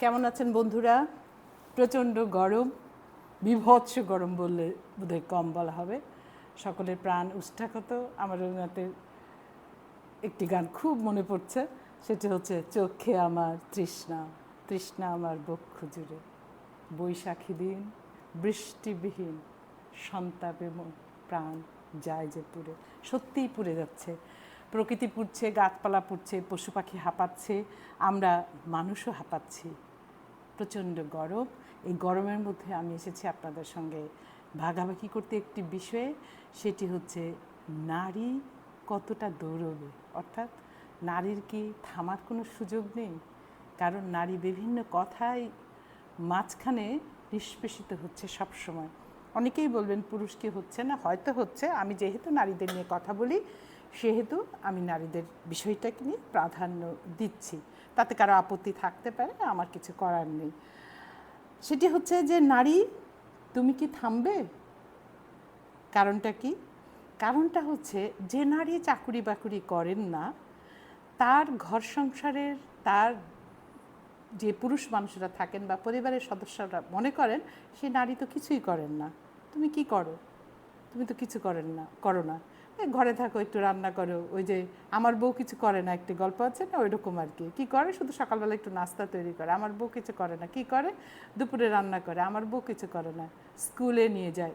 কেমন আছেন বন্ধুরা? প্রচণ্ড গরম, বিভৎস গরম বললে বোধহয় কম বলা হবে। সকলের প্রাণ উষ্ঠাগত। আমার রবীন্দ্রনাথের একটি গান খুব মনে পড়ছে, সেটি হচ্ছে, চোখে আমার তৃষ্ণা তৃষ্ণা আমার বক্ষ জুড়ে। বৈশাখী দিন, বৃষ্টিবিহীন, সন্তাপে প্রাণ যায় যে পুড়ে সত্যিই পুড়ে যাচ্ছে। প্রকৃতি পুড়ছে, গাছপালা পুড়ছে, পশু পাখি হাঁপাচ্ছে, আমরা মানুষও হাঁপাচ্ছি। প্রচণ্ড গরম। এই গরমের মধ্যে আমি এসেছি আপনাদের সঙ্গে ভাগাভাগি করতে একটি বিষয়ে, সেটি হচ্ছে নারী কতটা দৌড়বে? অর্থাৎ নারীর কি থামার কোনো সুযোগ নেই? কারণ নারী বিভিন্ন কথায় মাঝখানে নিষ্পেষিত হচ্ছে সব সময় অনেকেই বলবেন, পুরুষ কি হচ্ছে না? হয়তো হচ্ছে। আমি যেহেতু নারীদের নিয়ে কথা বলি সেহেতু আমি নারীদের বিষয়টাকে নিয়ে প্রাধান্য দিচ্ছি। তাতে কারও আপত্তি থাকতে পারে, আমার কিছু করার নেই। সেটি হচ্ছে যে, নারী, তুমি কি থামবে? কারণটা কি? কারণটা হচ্ছে, যে নারী চাকুরি বাকুরি করেন না, তার ঘর সংসারের, তার যে পুরুষ মানুষরা থাকেন বা পরিবারের সদস্যরা মনে করেন, সে নারী তো কিছুই করেন না। তুমি কি করো? তুমি তো কিছু করেন না, করো না। ঘরে থাকো, একটু রান্না করো। ওই যে আমার বউ কিছু করে না, একটি গল্প আছে না, ওইরকম আর কি। কী করে? শুধু সকালবেলা একটু নাস্তা তৈরি করে। আমার বউ কিছু করে না। কি করে? দুপুরে রান্না করে। আমার বউ কিছু করে না। স্কুলে নিয়ে যায়।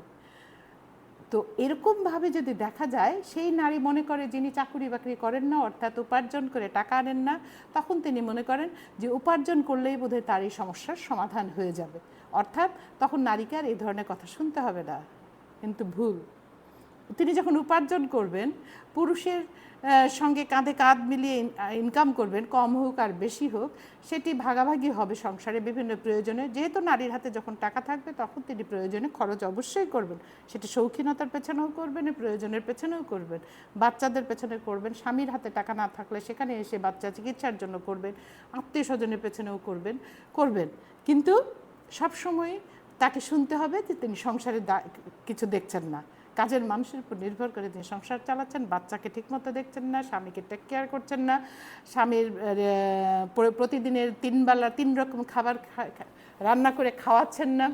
তো এরকমভাবে যদি দেখা যায়, সেই নারী মনে করে যিনি চাকুরি বাকরি করেন না, অর্থাৎ উপার্জন করে টাকা আনেন না, তখন তিনি মনে করেন যে উপার্জন করলেই বোধহয় তার এই সমস্যার সমাধান হয়ে যাবে। অর্থাৎ তখন নারীকে আর এই ধরনের কথা শুনতে হবে না। কিন্তু ভুল। তিনি যখন উপার্জন করবেন, পুরুষের সঙ্গে কাঁধে কাঁধ মিলিয়ে ইনকাম করবেন, কম হোক আর বেশি হোক, সেটি ভাগাভাগি হবে সংসারে বিভিন্ন প্রয়োজনে। যেহেতু নারীর হাতে যখন টাকা থাকবে, তখন তিনি প্রয়োজনে খরচ অবশ্যই করবেন। সেটি শৌখিনতার পেছনেও করবেন প্রয়োজনের পেছনেও করবেন। বাচ্চাদের পেছনে করবেন, স্বামীর হাতে টাকা না থাকলে সেখানে এসে বাচ্চা চিকিৎসার জন্য করবেন আত্মীয় স্বজনের পেছনেও করবেন করবেন। কিন্তু সবসময় তাকে শুনতে হবে যে তিনি সংসারে কিছু দেখছেন না। কাজের মানুষের উপর নির্ভর করে তিনি সংসার চালাচ্ছেন, বাচ্চাকে ঠিকমতো দেখছেন না, স্বামীকে টেক কেয়ার করছেন না, স্বামীর প্রতিদিনের তিন বেলা তিন রকম খাবার রান্না করে খাওয়াচ্ছেন না।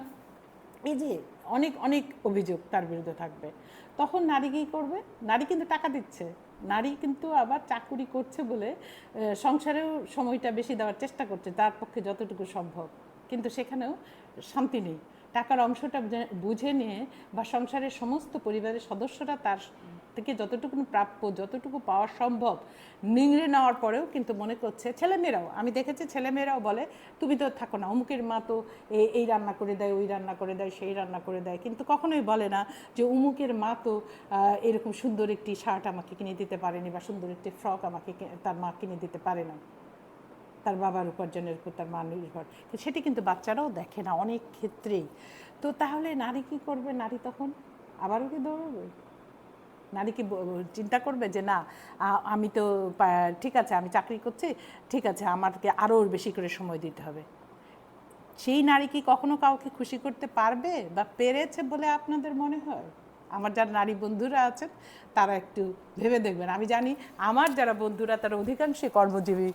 এই যে অনেক অনেক অভিযোগ তার বিরুদ্ধে থাকবে। তখন নারী কী করবে? নারী কিন্তু টাকা দিচ্ছে। নারী কিন্তু আবার চাকুরি করছে বলে সংসারেও সময়টা বেশি দেওয়ার চেষ্টা করছে, তার পক্ষে যতটুকু সম্ভব। কিন্তু সেখানেও শান্তি নেই। টাকার অংশটা বুঝে- নিয়ে বা সংসারের সমস্ত পরিবারের সদস্যরা তার থেকে যতটুকু প্রাপ্য, যতটুকু পাওয়া সম্ভব নিংড়ে নেওয়ার পরেও কিন্তু মনে করছে, ছেলেমেয়েরাও, আমি দেখেছি ছেলেমেয়েরাও বলে, তুমি তো থাকো না, অমুকের মা তো এই রান্না করে দেয়, ওই রান্না করে দেয়, সেই রান্না করে দেয়। কিন্তু কখনোই বলে না যে, অমুকের মা তো এরকম সুন্দর একটি শার্ট আমাকে কিনে দিতে পারেনি বা সুন্দর একটি ফ্রক আমাকে তার মা কিনে দিতে পারে না। তার বাবার উপার্জনের উপর তার মা নির্ভর। কিন্তু সেটি কিন্তু বাচ্চারাও দেখে না, অনেক ক্ষেত্রেই। তো তাহলে নারী কি করবে? নারী তখন আবারও কি দৌড়বে? নারী কি চিন্তা করবে যে, না আমি তো ঠিক আছে, আমি চাকরি করছি, ঠিক আছে, আমাকে আরও বেশি করে সময় দিতে হবে। সেই নারী কি কখনো কাউকে খুশি করতে পারবে বা পেরেছে বলে আপনাদের মনে হয়? আমার যারা নারী বন্ধুরা আছেন, তারা একটু ভেবে দেখবেন। আমি জানি আমার যারা বন্ধুরা, তারা অধিকাংশই কর্মজীবী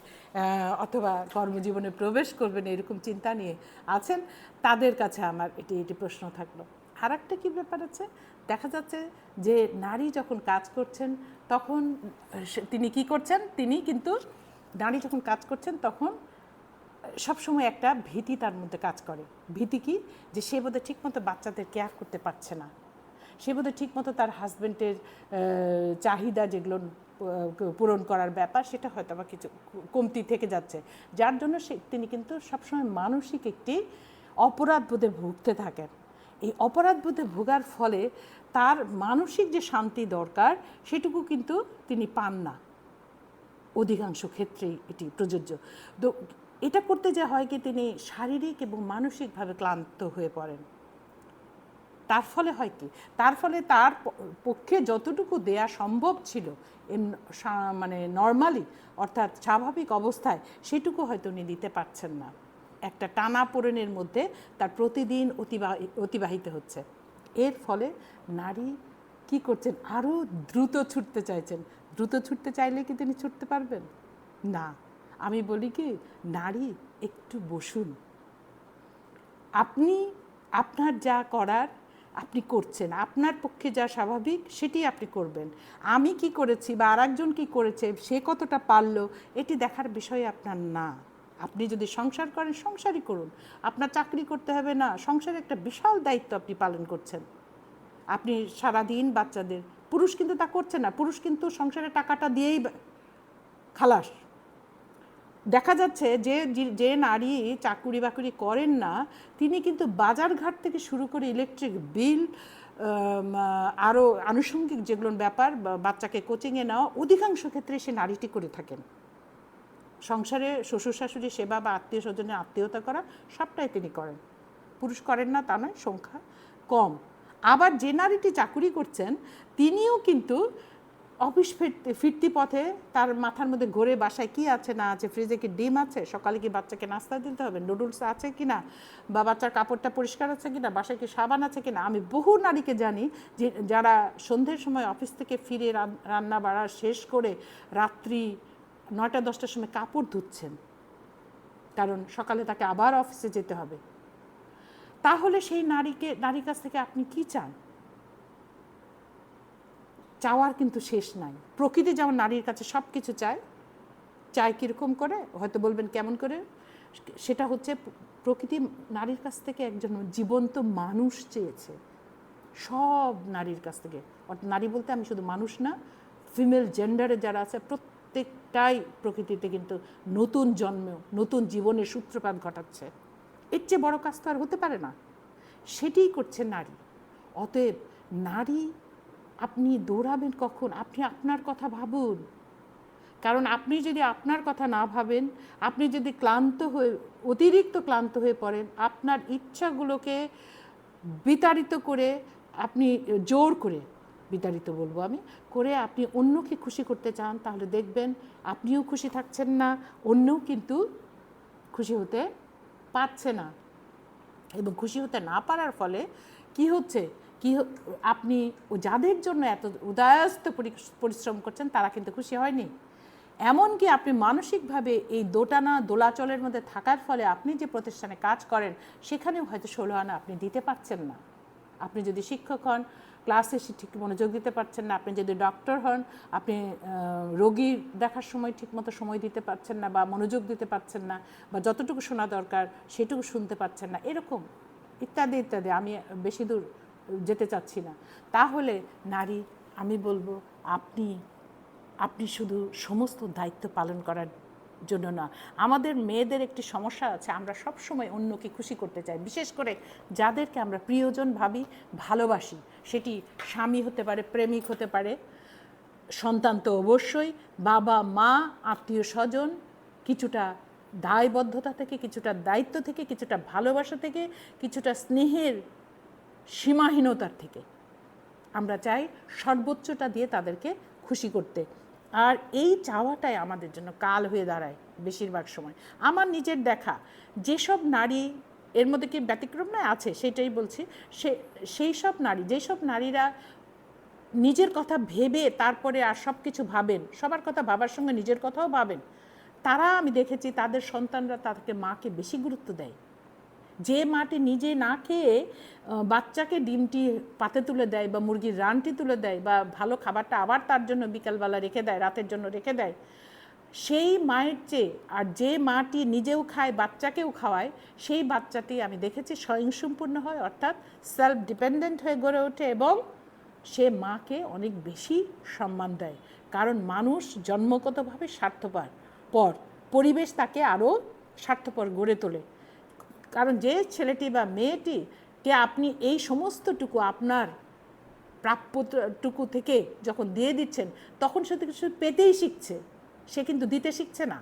অথবা কর্মজীবনে প্রবেশ করবেন এরকম চিন্তা নিয়ে আছেন, তাদের কাছে আমার এটি এটি প্রশ্ন থাকল। আর একটা কী ব্যাপার আছে? দেখা যাচ্ছে যে নারী যখন কাজ করছেন, তখন তিনি কি করছেন? তিনি কিন্তু নারী যখন কাজ করছেন, তখন সবসময় একটা ভীতি তার মধ্যে কাজ করে। ভীতি কি? যে সে বোধহয় ঠিকমতো বাচ্চাদের কেয়ার করতে পারছে না। সে বোধহয় ঠিকমতো তার হাজব্যান্ডের চাহিদা যেগুলো পূরণ করার ব্যাপার, সেটা হয়তো বা কিছু কমতি থেকে যাচ্ছে। যার জন্য সে, তিনি কিন্তু সবসময় মানসিক একটি অপরাধ বোধে ভুগতে থাকেন। এই অপরাধ বোধে ভোগার ফলে তার মানসিক যে শান্তি দরকার, সেটুকু কিন্তু তিনি পান না। অধিকাংশ ক্ষেত্রেই এটি প্রযোজ্য। তো এটা করতে যা হয় কি, তিনি শারীরিক এবং মানসিকভাবে ক্লান্ত হয়ে পড়েন। তার ফলে হয় কি? তার ফলে তার পক্ষে যতটুকু দেয়া সম্ভব ছিল মানে নর্মালি অর্থাৎ স্বাভাবিক অবস্থায়, সেটুকু হয়তো উনি দিতে পারছেন না। একটা টানা পোড়েনের মধ্যে তার প্রতিদিন অতিবাহি, অতিবাহিত হচ্ছে। এর ফলে নারী কি করছেন? আরও দ্রুত ছুটতে চাইছেন। দ্রুত ছুটতে চাইলে কি তিনি ছুটতে পারবেন? না। আমি বলি কি, নারী, একটু বসুন। আপনি, আপনার যা করার আপনি করছেন, আপনার পক্ষে যা স্বাভাবিক সেটি আপনি করবেন। আমি কি করেছি বা আরেকজন কি করেছে, সে কতটা পারল, এটি দেখার বিষয় আপনার না। আপনি যদি সংসার করেন, সংসারই করুন। আপনার চাকরি করতে হবে না, সংসারে একটা বিশাল দায়িত্ব আপনি পালন করছেন। আপনি সারাদিন বাচ্চাদের, পুরুষ কিন্তু তা করছে না, পুরুষ কিন্তু সংসারে টাকাটা দিয়েই খালাস। দেখা যাচ্ছে যে যে- নারী চাকুরি বাকুরি করেন না, তিনি কিন্তু বাজারঘাট থেকে শুরু করে ইলেকট্রিক বিল আরও আনুষঙ্গিক যেগুলো ব্যাপার বাচ্চাকে কোচিংয়ে নেওয়া, অধিকাংশ ক্ষেত্রে সে নারীটি করে থাকেন। সংসারে শ্বশুর শাশুড়ি সেবা বা আত্মীয় স্বজনের আত্মীয়তা করা, সবটাই তিনি করেন। পুরুষ করেন না, তা নয়, সংখ্যা কম। আবার যে নারীটি চাকুরি করছেন, তিনিও কিন্তু অফিস ফিরতে, ফিরতি পথে তার মাথার মধ্যে ঘোরে বাসায় কি আছে, না আছে ফ্রিজে কি ডিম আছে, সকালে কি বাচ্চাকে নাস্তা দিতে হবে নুডলস আছে কি না বা বাচ্চার কাপড়টা পরিষ্কার আছে কি না বাসায় কি সাবান আছে কি না আমি বহু নারীকে জানি যে যারা সন্ধ্যের সময় অফিস থেকে ফিরে রান্না বাড়া শেষ করে রাত্রি নয়টা, দশটার সময় কাপড় ধুচ্ছেন। কারণ সকালে তাকে আবার অফিসে যেতে হবে। তাহলে সেই নারীকে, নারীর কাছ থেকে আপনি কি চান? চাওয়ার কিন্তু শেষ নাই। প্রকৃতি যেমন নারীর কাছে সব কিছু চায় চায় কীরকম করে, হয়তো বলবেন কেমন করে, সেটা হচ্ছে প্রকৃতি নারীর কাছ থেকে একজন জীবন্ত মানুষ চেয়েছে। সব নারীর কাছ থেকে। অর্থাৎ নারী বলতে আমি শুধু মানুষ না ফিমেল জেন্ডারে যারা আছে, প্রত্যেকটাই প্রকৃতিতে কিন্তু নতুন জন্ম, নতুন জীবনের সূত্রপাত ঘটাচ্ছে। এর চেয়ে বড় কাজ তো আর হতে পারে না। সেটিই করছে নারী। অতএব নারী আপনি দৌড়াবেন কখন? আপনি আপনার কথা ভাবুন। কারণ আপনি যদি আপনার কথা না ভাবেন, আপনি যদি ক্লান্ত হয়ে, অতিরিক্ত ক্লান্ত হয়ে পড়েন, আপনার ইচ্ছাগুলোকে বিতাড়িত করে আপনি, জোর করে বিতাড়িত বলব আমি, করে আপনি অন্যকে খুশি করতে চান, তাহলে দেখবেন আপনিও খুশি থাকছেন না, অন্যও কিন্তু খুশি হতে পারছে না। এবং খুশি হতে না পারার ফলে কি হচ্ছে? কি আপনি যাদের জন্য এত উদয়াস্ত পরিশ্রম করছেন, তারা কিন্তু খুশি হয়নি। এমনকি আপনি মানসিকভাবে এই দোটানা দোলাচলের মধ্যে থাকার ফলে আপনি যে প্রতিষ্ঠানে কাজ করেন, সেখানেও হয়তো ষোলো আনা আপনি দিতে পারছেন না। আপনি যদি শিক্ষক হন, ক্লাসে ঠিক মনোযোগ দিতে পারছেন না, আপনি যদি ডক্টর হন, আপনি রোগী দেখার সময় ঠিকমতো সময় দিতে পারছেন না বা মনোযোগ দিতে পারছেন না বা যতটুকু শোনা দরকার, সেটুকু শুনতে পারছেন না, এরকম ইত্যাদি ইত্যাদি। আমি বেশি দূর যেতে চাচ্ছি না। তাহলে নারী, আমি বলব আপনি আপনি শুধু সমস্ত দায়িত্ব পালন করার জন্য না। আমাদের মেয়েদের একটি সমস্যা আছে, আমরা সব সময় অন্যকে খুশি করতে চাই। বিশেষ করে যাদেরকে আমরা প্রিয়জন ভাবি, ভালোবাসি, সেটি স্বামী হতে পারে, প্রেমিক হতে পারে, সন্তান তো অবশ্যই, বাবা, মা, আত্মীয় স্বজন, কিছুটা দায়বদ্ধতা থেকে, কিছুটা দায়িত্ব থেকে, কিছুটা ভালোবাসা থেকে, কিছুটা স্নেহের সীমাহীনতার থেকে। আমরা চাই সর্বোচ্চটা দিয়ে তাদেরকে খুশি করতে। আর এই চাওয়াটাই আমাদের জন্য কাল হয়ে দাঁড়ায় বেশিরভাগ সময়। আমার নিজের দেখা, যেসব নারী এর মধ্যে কি ব্যতিক্রম নয়? আছে, সেটাই বলছি। সে সেই সব নারী, যেসব নারীরা নিজের কথা ভেবে তারপরে আর সব কিছু ভাবেন, সবার কথা ভাবার সঙ্গে নিজের কথাও ভাবেন, তারা আমি দেখেছি তাদের সন্তানরা তাদেরকে মাকে বেশি গুরুত্ব দেয়। যে মাটি নিজে না খেয়ে বাচ্চাকে ডিমটি পাতে তুলে দেয় বা মুরগির রানটি তুলে দেয় বা ভালো খাবারটা আবার তার জন্য বিকালবেলা রেখে দেয়, রাতের জন্য রেখে দেয়, সেই মায়ের চেয়ে আর যে মাটি নিজেও খায়, বাচ্চাকেও খাওয়ায়, সেই বাচ্চাটি আমি দেখেছি স্বয়ংসম্পূর্ণ হয়, অর্থাৎ সেলফ ডিপেন্ডেন্ট হয়ে গড়ে ওঠে এবং সে মাকে অনেক বেশি সম্মান দেয়। কারণ মানুষ জন্মগতভাবে স্বার্থপর, পর পরিবেশ তাকে আরও স্বার্থপর গড়ে তোলে। কারণ যে ছেলেটি বা মেয়েটি কে আপনি এই সমস্তটুকু আপনার প্রাপ্যটুকু থেকে যখন দিয়ে দিচ্ছেন, তখন সে কিছু পেতেই শিখছে। সে কিন্তু দিতে শিখছে না।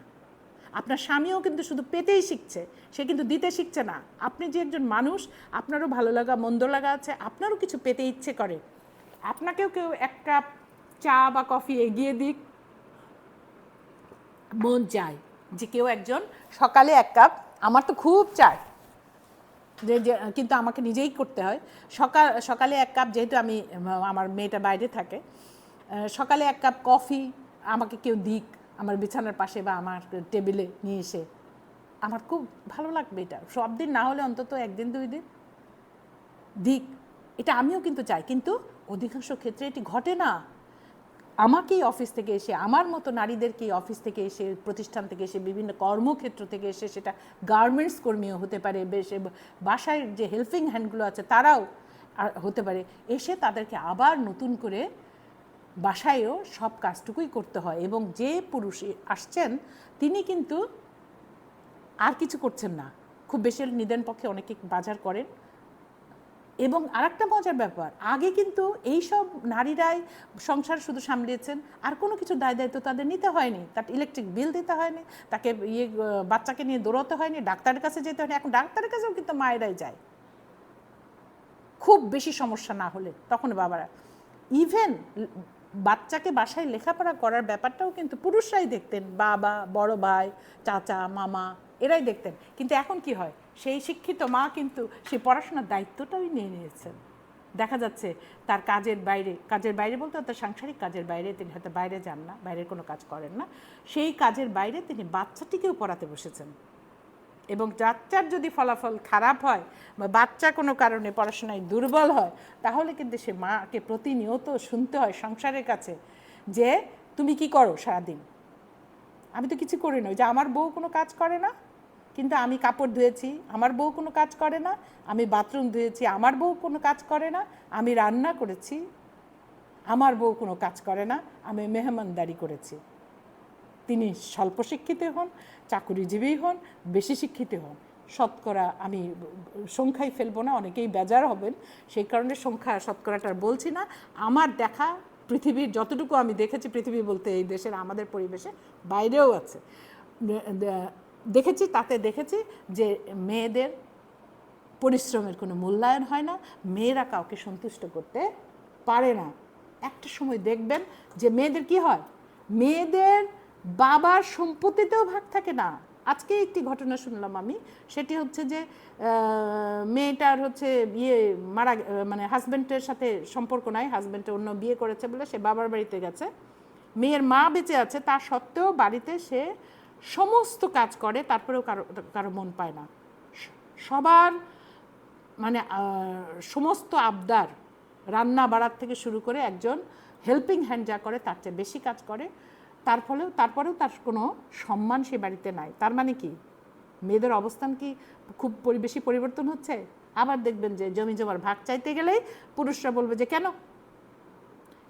আপনার স্বামীও কিন্তু শুধু পেতেই শিখছে। সে কিন্তু দিতে শিখছে না। আপনি যে একজন মানুষ, আপনারও ভালো লাগা, মন্দ লাগা আছে, আপনারও কিছু পেতে ইচ্ছে করে। আপনাকেও কেউ এক কাপ চা বা কফি এগিয়ে দিক। মন চায় যে কেউ একজন সকালে এক কাপ, আমার তো খুব চায়। যে কিন্তু আমাকে নিজেই করতে হয়। সকাল, সকালে এক কাপ যেহেতু আমি, আমার মেয়েটা বাইরে থাকে সকালে এক কাপ কফি আমাকে কেউ দিক, আমার বিছানার পাশে বা আমার টেবিলে নিয়ে এসে। আমার খুব ভালো লাগবে এটা। সব দিন না হলে অন্তত একদিন, দুই দিন দিক। এটা আমিও কিন্তু চাই, কিন্তু অধিকাংশ ক্ষেত্রে এটি ঘটে না। আমাকেই অফিস থেকে এসে, আমার মতো নারীদেরকে অফিস থেকে এসে, প্রতিষ্ঠান থেকে এসে, বিভিন্ন কর্মক্ষেত্র থেকে এসে সেটা গার্মেন্টস কর্মীও হতে পারে, বেশ বাসায় যে হেল্পিং হ্যান্ডগুলো আছে তারাও হতে পারে। এসে তাদেরকে আবার নতুন করে বাসায়ও সব কাজটুকুই করতে হয় এবং যে পুরুষ আসছেন, তিনি কিন্তু আর কিছু করছেন না। খুব বেশি নিদেন পক্ষে অনেকে বাজার করেন। এবং আরেকটা মজার ব্যাপার, আগে কিন্তু এই সব নারীরাই সংসার শুধু সামলিয়েছেন, আর কোনো কিছু দায় দায়িত্ব তাদের নিতে হয়নি। তার ইলেকট্রিক বিল দিতে হয়নি, তাকে ইয়ে বাচ্চাকে নিয়ে দৌড়াতে হয়নি, ডাক্তারের কাছে যেতে হয়নি। এখন ডাক্তারের কাছেও কিন্তু মায়েরাই যায়। খুব বেশি সমস্যা না হলে তখন বাবারা। ইভেন বাচ্চাকে বাসায় লেখাপড়া করার ব্যাপারটাও কিন্তু পুরুষরাই দেখতেন, বাবা, বড় ভাই, চাচা, মামা, এরাই দেখতেন। কিন্তু এখন কি হয়? সেই শিক্ষিত মা কিন্তু সেই পড়াশোনার দায়িত্বটাই নিয়ে নিয়েছেন। দেখা যাচ্ছে তার কাজের বাইরে কাজের বাইরে বলতে তার সাংসারিক কাজের বাইরে তিনি হয়তো বাইরে যান না, বাইরের কোনো কাজ করেন না। সেই কাজের বাইরে তিনি বাচ্চাটিকেও পড়াতে বসেছেন। এবং বাচ্চার যদি ফলাফল খারাপ হয় বা বাচ্চা কোনো কারণে পড়াশোনায় দুর্বল হয়, তাহলে কিন্তু সে মাকে প্রতিনিয়ত শুনতে হয় সংসারের কাছে যে, তুমি কি করো সারাদিন? আমি তো কিছু করি না। যে আমার বউ কোনো কাজ করে না কিন্তু আমি কাপড় ধুয়েছি, আমার বউ কোনো কাজ করে না, আমি বাথরুম ধুয়েছি, আমার বউ কোনো কাজ করে না, আমি রান্না করেছি, আমার বউ কোনো কাজ করে না, আমি মেহমানদারি করেছি। তিনি স্বল্প শিক্ষিত হন, চাকুরিজীবী হন, বেশি শিক্ষিত হন। শতকরা আমি সংখ্যায় ফেলব না, অনেকেই বেজার হবেন, সেই কারণে সংখ্যা শতকরাটার বলছি না। আমার দেখা পৃথিবীর যতটুকু আমি দেখেছি, পৃথিবী বলতে এই দেশের, আমাদের পরিবেশে বাইরেও আছে। দেখেছি, তাতে দেখেছি যে মেয়েদের পরিশ্রমের কোনো মূল্যায়ন হয় না। মেয়েরা কাউকে সন্তুষ্ট করতে পারে না। একটা সময় দেখবেন যে মেয়েদের কি হয়? মেয়েদের বাবার সম্পত্তিতেও ভাগ থাকে না। আজকে একটি ঘটনা শুনলাম আমি। সেটি হচ্ছে যে মেয়েটার হচ্ছে বিয়ে মারা মানে হাজব্যান্ডের সাথে সম্পর্ক নাই হাজব্যান্ডে অন্য বিয়ে করেছে বলে সে বাবার বাড়িতে গেছে। মেয়ের মা বেঁচে আছে, তা সত্ত্বেও বাড়িতে সে সমস্ত কাজ করে, তারপরেও কারও কারও মন পায় না। সবার মানে সমস্ত আবদার রান্না বাড়ার থেকে শুরু করে একজন হেল্পিং হ্যান্ড যা করে, তার চেয়ে বেশি কাজ করে। তার ফলেও, তারপরেও তার কোনো সম্মান সে বাড়িতে নাই। তার মানে কি? মেয়েদের অবস্থান কি খুব বেশি পরিবর্তন হচ্ছে? আবার দেখবেন যে জমি জমার ভাগ চাইতে গেলেই পুরুষরা বলবে যে, কেন?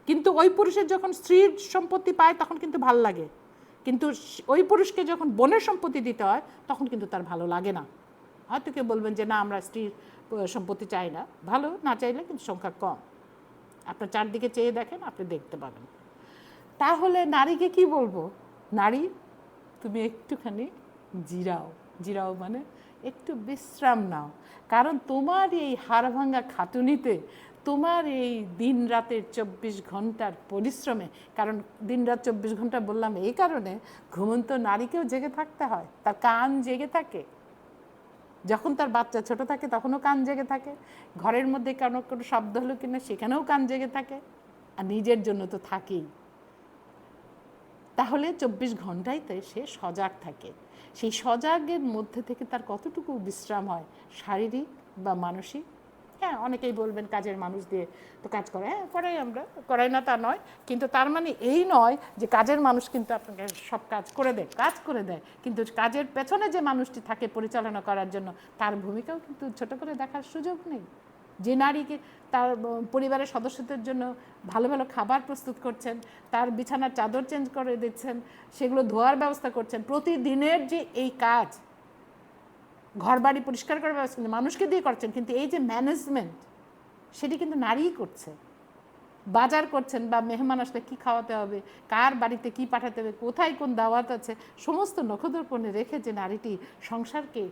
কিন্তু ওই পুরুষের যখন স্ত্রীর সম্পত্তি পায়, তখন কিন্তু ভালো লাগে। কিন্তু ওই পুরুষকে যখন বোনের সম্পত্তি দিতে হয়, তখন কিন্তু তার ভালো লাগে না। হয়তো কেউ বলবেন যে, না, আমরা স্ত্রীর সম্পত্তি চাই না। ভালো, না চাইলে কিন্তু সংখ্যা কম। আপনার চারদিকে চেয়ে দেখেন, আপনি দেখতে পাবেন। তাহলে নারীকে কি বলব? নারী, তুমি একটুখানি জিরাও। জিরাও মানে একটু বিশ্রাম নাও। কারণ তোমার এই হাড় ভাঙা খাতুনিতে তোমার এই দিন রাতের চব্বিশ ঘণ্টার পরিশ্রমে, কারণ দিন রাত চব্বিশ ঘণ্টা বললাম এই কারণে ঘুমন্ত নারীকেও জেগে থাকতে হয়, তার কান জেগে থাকে। যখন তার বাচ্চা ছোট থাকে তখনও কান জেগে থাকে। ঘরের মধ্যে কোনো কোনো শব্দ হলো কিনা সেখানেও কান জেগে থাকে। আর নিজের জন্য তো থাকেই। তাহলে চব্বিশ ঘন্টাইতে সে সজাগ থাকে। সেই সজাগের মধ্যে থেকে তার কতটুকু বিশ্রাম হয়? শারীরিক বা মানসিক? হ্যাঁ অনেকেই বলবেন কাজের মানুষ দিয়ে তো কাজ করে। হ্যাঁ করাই আমরা, করাই না তা নয়। কিন্তু তার মানে এই নয় যে কাজের মানুষ কিন্তু আপনাকে সব কাজ করে দেয়, কাজ করে দেয়। কিন্তু কাজের পেছনে যে মানুষটি থাকে পরিচালনা করার জন্য, তার ভূমিকাও কিন্তু ছোট করে দেখার সুযোগ নেই। যে নারীকে তার পরিবারের সদস্যদের জন্য ভালো ভালো খাবার প্রস্তুত করছেন, তার বিছানার চাদর চেঞ্জ করে দিচ্ছেন, সেগুলো ধোয়ার ব্যবস্থা করছেন, প্রতিদিনের যে এই কাজ ঘর বাড়ি পরিষ্কার করার ব্যবস্থা কিন্তু মানুষকে দিয়ে করছেন, কিন্তু এই যে ম্যানেজমেন্ট সেটি কিন্তু নারীই করছে। বাজার করছেন বা মেহমান আসলে কী খাওয়াতে হবে, কার বাড়িতে কি পাঠাতে হবে, কোথায় কোন দাওয়াত আছে, সমস্ত নখদর্পণে রেখে যে নারীটি সংসারকে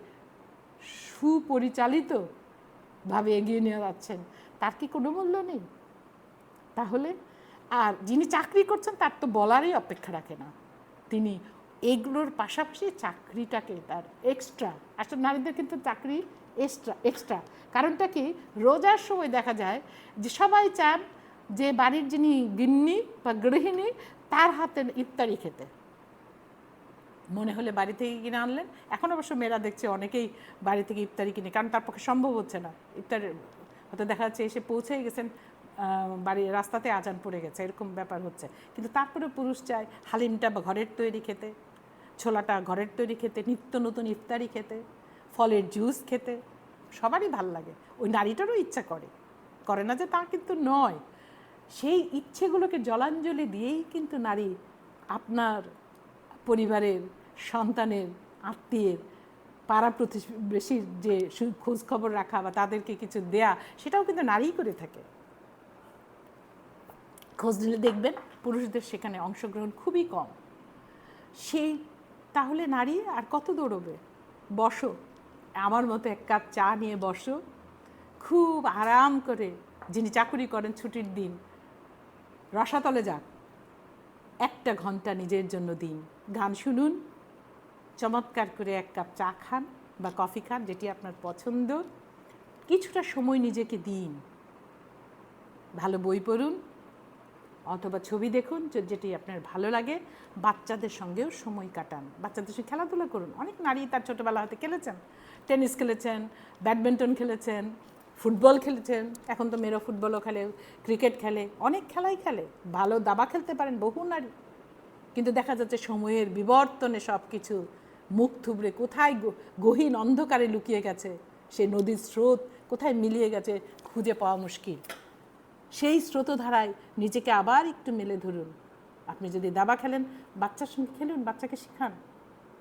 সুপরিচালিতভাবে এগিয়ে নিয়ে যাচ্ছেন, তার কি কোনো মূল্য নেই? তাহলে, আর যিনি চাকরি করছেন তার তো বলারই অপেক্ষা রাখে না। তিনি এগুলোর পাশাপাশি চাকরিটাকে তার এক্সট্রা আসলে নারীদের কিন্তু চাকরি এক্সট্রা এক্সট্রা কারণটা কি? রোজার সময় দেখা যায় যে সবাই চান যে বাড়ির যিনি গিন্নি বা গৃহিণী, তার হাতে ইফতারি খেতে। মনে হলে বাড়ি থেকে কিনে আনলেন। এখন অবশ্য মেয়েরা দেখছে অনেকেই বাড়ি থেকে ইফতারি কিনে, কারণ তার পক্ষে সম্ভব হচ্ছে না। ইফতার, হয়তো দেখা যাচ্ছে এসে পৌঁছেই গেছেন বাড়ি, রাস্তাতে আজান পড়ে গেছে, এরকম ব্যাপার হচ্ছে। কিন্তু তারপরে পুরুষ চায় হালিমটা বা ঘরের তৈরি খেতে। ছোলাটা ঘরের তৈরি খেতে, নিত্য নতুন ইফতারি খেতে, ফলের জুস খেতে, সবারই ভালো লাগে। ওই নারীটারও ইচ্ছা করে। করে না যে তা কিন্তু নয়। সেই ইচ্ছেগুলোকে জলাঞ্জলি দিয়েই কিন্তু নারী আপনার পরিবারের সন্তানের, আত্মীয়ের, পাড়া প্রতিবেশীর যে খবর রাখা বা তাদেরকে কিছু দেয়া, সেটাও কিন্তু নারীই করে থাকে। খোঁজ নিলে দেখবেন পুরুষদের সেখানে অংশগ্রহণ খুবই কম। সেই তাহলে নারী আর কত দৌড়বে? বসো। আমার মতো এক কাপ চা নিয়ে বসো। খুব আরাম করে যিনি চাকুরি করেন ছুটির দিন, রসাতলে যান। একটা ঘণ্টা নিজের জন্য দিন। গান শুনুন, চমৎকার করে এক কাপ চা খান বা কফি খান, যেটি আপনার পছন্দ। কিছুটা সময় নিজেকে দিন। ভালো বই পড়ুন অথবা ছবি দেখুন যেটি আপনার ভালো লাগে, বাচ্চাদের সঙ্গেও সময় কাটান। বাচ্চাদের সঙ্গে খেলাধুলা করুন। অনেক নারী তার ছোটোবেলা হয়তো খেলেছেন। টেনিস খেলেছেন, ব্যাডমিন্টন খেলেছেন, ফুটবল খেলেছেন, এখন তো মেয়েরা ফুটবলও খেলে, ক্রিকেট খেলে, অনেক খেলাই খেলে। ভালো দাবা খেলতে পারেন বহু নারী। কিন্তু দেখা যাচ্ছে সময়ের বিবর্তনে সব কিছু মুখ থুবড়ে কোথায় গহীন অন্ধকারে লুকিয়ে গেছে। সে নদীর স্রোত কোথায় মিলিয়ে গেছে খুঁজে পাওয়া মুশকিল। সেই স্রোতধারায় নিজেকে আবার একটু মেলে ধরুন। আপনি যদি দাবা খেলেন, বাচ্চার সঙ্গে খেলুন, বাচ্চাকে শেখান।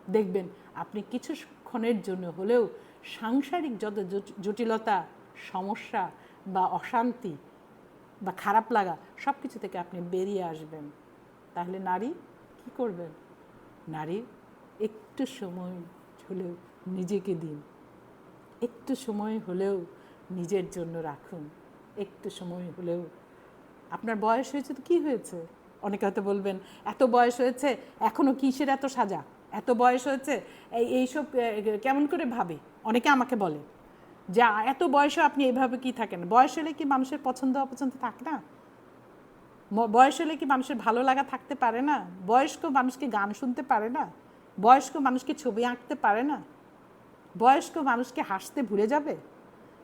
দেখবেন আপনি কিছুক্ষণের জন্য হলেও সাংসারিক যত জট- জটিলতা, সমস্যা বা অশান্তি বা খারাপ লাগা সব কিছু থেকে আপনি বেরিয়ে আসবেন। তাহলে নারী কি করবেন? নারী একটু সময় হলেও নিজেকে দিন। একটু সময় হলেও নিজের জন্য রাখুন। একটু সময় হলেও। আপনার বয়স হয়েছে তো কী হয়েছে? অনেকে হয়তো বলবেন, এত বয়স হয়েছে এখনও কিসের এত সাজা? এত বয়স হয়েছে, এই, এইসব কেমন করে ভাবে? অনেকে আমাকে বলে, যে, এত বয়সে আপনি এইভাবে কি থাকেন? বয়স হলে কি মানুষের পছন্দ অপছন্দ থাকে না? বয়স হলে কি মানুষের ভালো লাগা থাকতে পারে না? বয়স্ক মানুষকে গান শুনতে পারে না? বয়স্ক মানুষকে ছবি আঁকতে পারে না? বয়স্ক মানুষকে হাসতে ভুলে যাবে?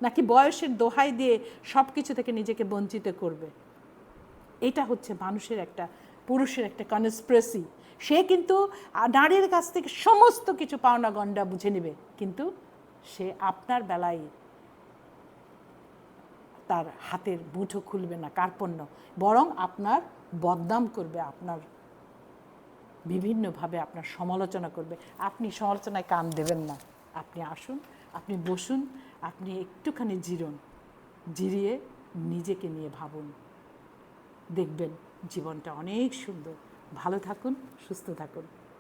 নাকি বয়সের দোহাই দিয়ে সব কিছু থেকে নিজেকে বঞ্চিত করবে? এটা হচ্ছে মানুষের একটা, পুরুষের একটা কনস্প্রেসি সে কিন্তু নারীর কাছ থেকে সমস্ত কিছু পাওনা গন্ডা বুঝে নেবে, কিন্তু সে আপনার বেলায় তার হাতের মুঠো খুলবে না, কার্পণ্য। বরং আপনার বদনাম করবে, আপনার বিভিন্নভাবে আপনার সমালোচনা করবে। আপনি সমালোচনায় কান দেবেন না। আপনি আসুন, আপনি বসুন আপনি একটুখানি জিরুন, জিরিয়ে নিজেকে নিয়ে ভাবুন। দেখবেন জীবনটা অনেক সুন্দর। ভালো থাকুন, সুস্থ থাকুন।